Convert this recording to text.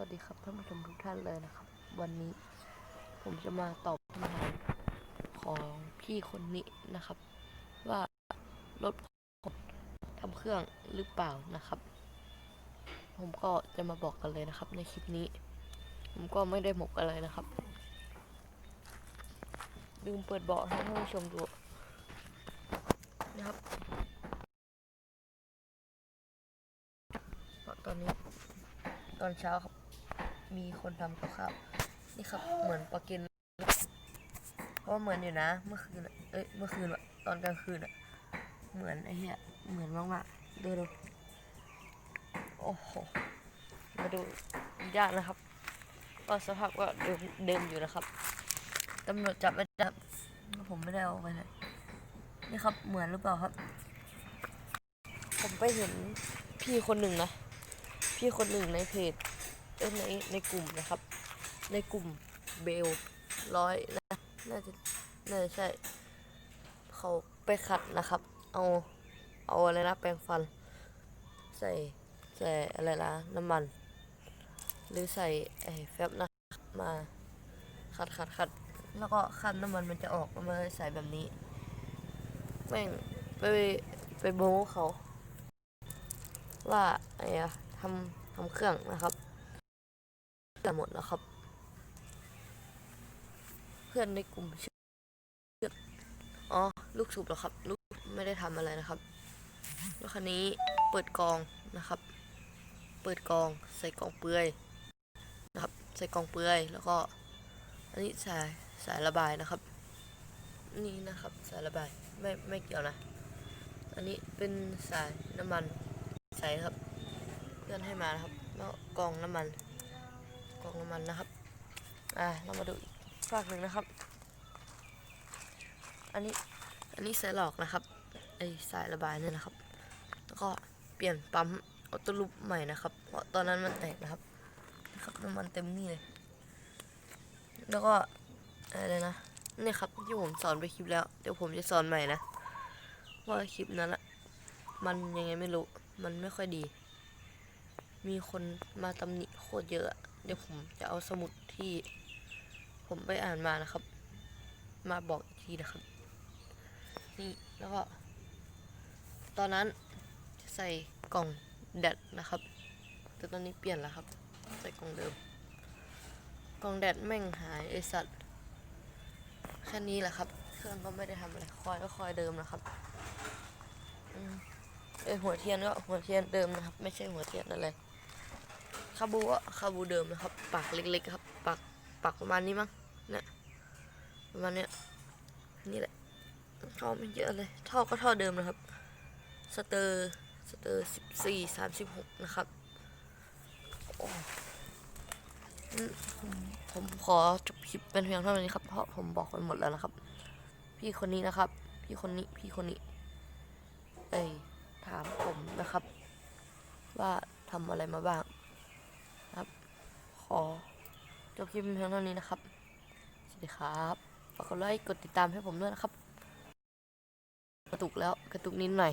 วัสดีครับท่านผู้ชมทุกท่านเลยนะครับ วันนี้ผมจะมาตอบคำถามของพี่คนนี้นะครับ ว่ารถผมทำเครื่องหรือเปล่านะครับ ผมก็จะมาบอกกันเลยนะครับ ในคลิปนี้ ผมก็ไม่ได้หมกอะไรนะครับลืมเปิดเบาะให้ท่านผู้ชมดูนะครับตอนนี้ตอนเช้าครับ มีคนทำกับข้าวนี่ครับเหมือนปลากิน เพราะว่าเหมือนอยู่นะ เมื่อคืนเอ้ยเมื่อคืนอะตอนกลางคืนอะเหมือนไอ้เหี้ยเหมือนมากๆดูดูโอ้โหมาดูยากนะครับก็สภาพก็เดิมเดิมอยู่นะครับตำรวจจับไม่จับผมไม่ได้เอาไปไหนนี่ครับเหมือนหรือเปล่าครับ ผมไปเห็นพี่คนหนึ่งนะ พี่คนหนึ่งในเพจ เอ้ในในกลุ่มนะครับ ในกลุ่มเบลร้อยนะน่าจะน่าจะใช่ เขาไปขัดนะครับ เอาเอาอะไรนะแปรงฟัน ใส่ใส่อะไรนะน้ำมัน หรือใส่ไอ้แฟบนะมาขัดขัดขัดแล้วก็คันน้ำมันมันจะออกมันก็ใส่แบบนี้แม่งไปไปโม้เขา ว่าไอ้อะทำทำเครื่องนะครับ แต่หมดแล้วครับ เพื่อนในกลุ่มชื่ออ๋อ ลูกสูบเหรอครับ ลูกไม่ได้ทำอะไรนะครับรถคันนี้เปิดกองนะครับ เปิดกองใส่กองเปลือยนะครับ ใส่กองเปลือยแล้วก็ อันนี้สายสายระบายนะครับ นี่นะครับสายระบายไม่ไม่เกี่ยวนะ อันนี้เป็นสายน้ำมันใส่ครับเพื่อนให้มานะครับ แล้วกองน้ำมัน กรองน้ำมันนะครับ อ่าเรามาดูอีกฝากหนึ่งนะครับ อันนี้อันนี้สายหลอกนะครับไอสายระบายเนี่ยนะครับ แล้วก็เปลี่ยนปั๊มออโต้ลูปใหม่นะครับ เพราะตอนนั้นมันแตกนะครับนะครับน้ำมันเต็มนี่เลย แล้วก็อะไรนะนี่ครับที่ผมสอนไปคลิปแล้ว เดี๋ยวผมจะสอนใหม่นะ ว่าคลิปนั้นอะมันยังไงไม่รู้ มันไม่ค่อยดี มีคนมาตำหนิโคตรเยอะ เดี๋ยวผมจะเอาสมุดที่ ผมไปอ่านมานะครับ มาบอกอีกทีนะครับ นี่แล้วก็ ตอนนั้นใส่กล่องแดดนะครับ แต่ตอนนี้เปลี่ยนแล้วครับ ใส่กล่องเดิม กล่องแดดแม่งหายไอสัตว์แค่นี้แหละครับ เครื่องก็ไม่ได้ทำอะไร คอยก็คอยเดิมนะครับอืมเอยหัวเทียนก็หัวเทียนเดิมนะครับ ไม่ใช่หัวเทียนอะไร คาบูก็คาบูเดิมนะครับ ปากเล็กๆครับ ปากปากประมาณนี้มั้งเนี่ยประมาณเนี้ยนี่แหละท่อไม่เยอะเลยท่อก็ท่อเดิมนะครับ สเตอร์สเตอร์สิบสี่สามสิบหกนะครับผมผมขอจบคลิปเป็นเพียงเท่านี้ครับ เพราะผมบอกไปหมดแล้วนะครับ พี่คนนี้นะครับ พี่คนนี้พี่คนนี้ เอ้ยถามผมนะครับ ว่าทำอะไรมาบ้าง ครับ ขอจบคลิปเป็นเพียงเท่านี้นะครับ สวัสดีครับฝากกดไลค์กดติดตามให้ผมด้วยนะครับ กระตุกแล้วกระตุกนิดหน่อย